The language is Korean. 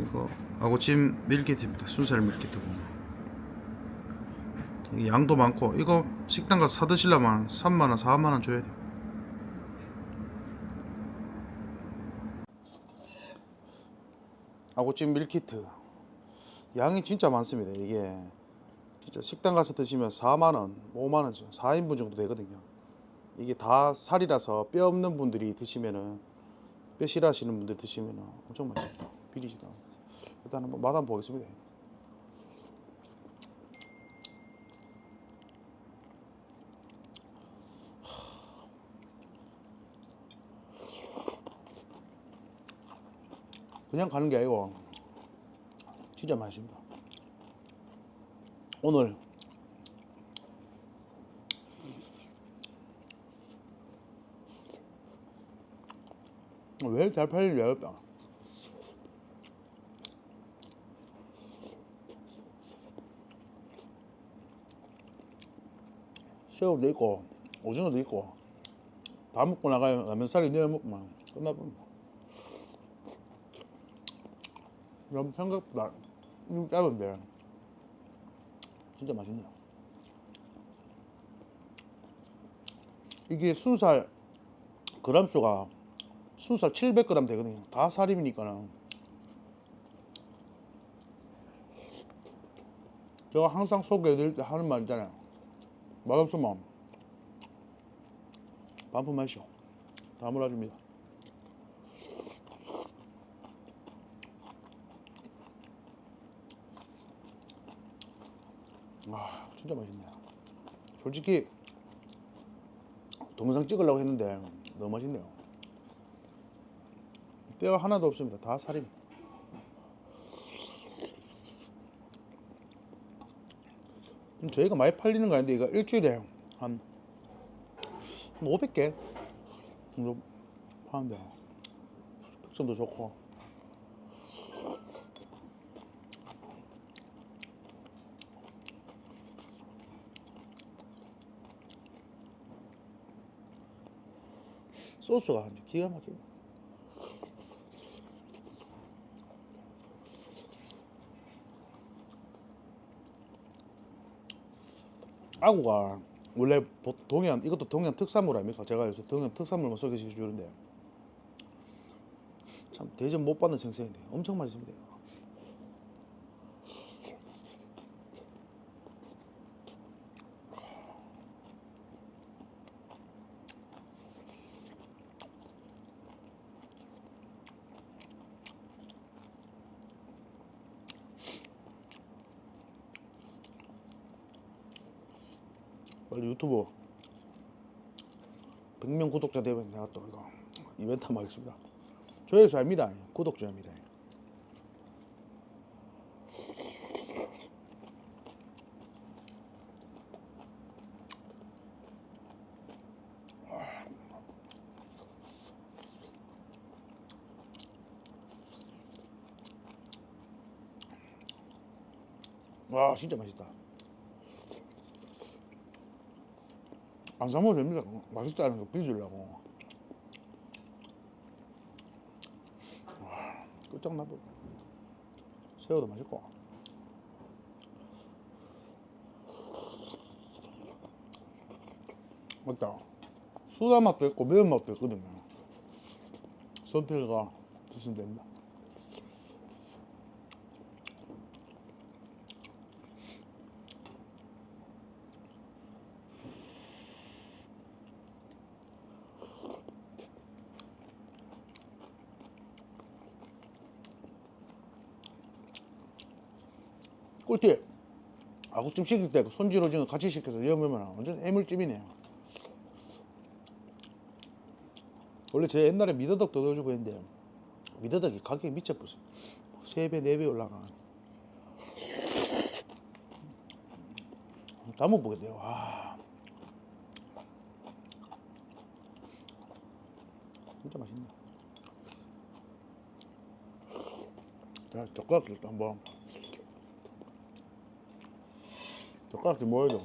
이거 아구찜 밀키트입니다. 순살 밀키트고. 이 양도 많고 이거 식당 가서 사 드시려면 3만 원, 4만 원 줘야 돼. 아구찜 밀키트. 양이 진짜 많습니다. 이게 진짜 식당 가서 드시면 4만 원, 5만 원, 4인분 정도 되거든요. 이게 다 살이라서 뼈 없는 분들이 드시면은 뼈 싫어하시는 분들 드시면은 엄청 맛있죠. 비리지도 않고. 일단 한번 맛 한번 보겠습니다. 그냥 가는 게 아니고 진짜 맛있습니다. 오늘 왜 잘 팔리는지 알겠다. 새우도 있고 오징어도 있고 다 먹고 나가면 라면살이 내어 먹으면 끝나버립니다. 그럼 생각보다 좀 짧은데 진짜 맛있네요. 이게 순살 그람수가 순살 700g 되거든요. 다 살이니까는 제가 항상 소개해드릴 때 하는 말 있잖아요. 맛없으면 반품하시오. 다 몰아줍니다. 아 진짜 맛있네요. 솔직히 동영상 찍으려고 했는데 너무 맛있네요. 뼈 하나도 없습니다. 다 살입니다. 저희가 많이 팔리는 거 아닌데 이거 일주일에 한, 한 500개? 정도 파는데. 백점도 좋고. 소스가 기가 막힙니 아구가 원래 보- 동해안 이것도 동해안 특산물 아닙니까? 제가 요새 동해안 특산물만 소개시켜 주는데 참 대접 못 받는 생선인데 엄청 맛있습니다. 빨리 유튜브 100명 구독자 되면 내가 또 이거 이벤트 한번 하겠습니다. 조회수 아닙니다. 구독자입니다. 와 진짜 맛있다. 안 사먹어도 됩니다. 맛있다는 거 빚으려고. 와, 끝장나버. 새우도 맛있고. 맞다. 수다 맛도 있고 매운 맛도 있거든요. 선택가 드시면 됩니다. 꿀팁. 아구찜 시킬 때그 손질 오징어 같이 시켜서 여으면 완전 해물찜이네요. 원래 제 옛날에 미더덕도 넣어주고 했는데 미더덕이 가격이 미쳤어요. 3배, 4배 올라가. 다 먹어보게 돼요. 와. 진짜 맛있네. 자, 젓가락도 한번. 젓가락 좀 모여줘.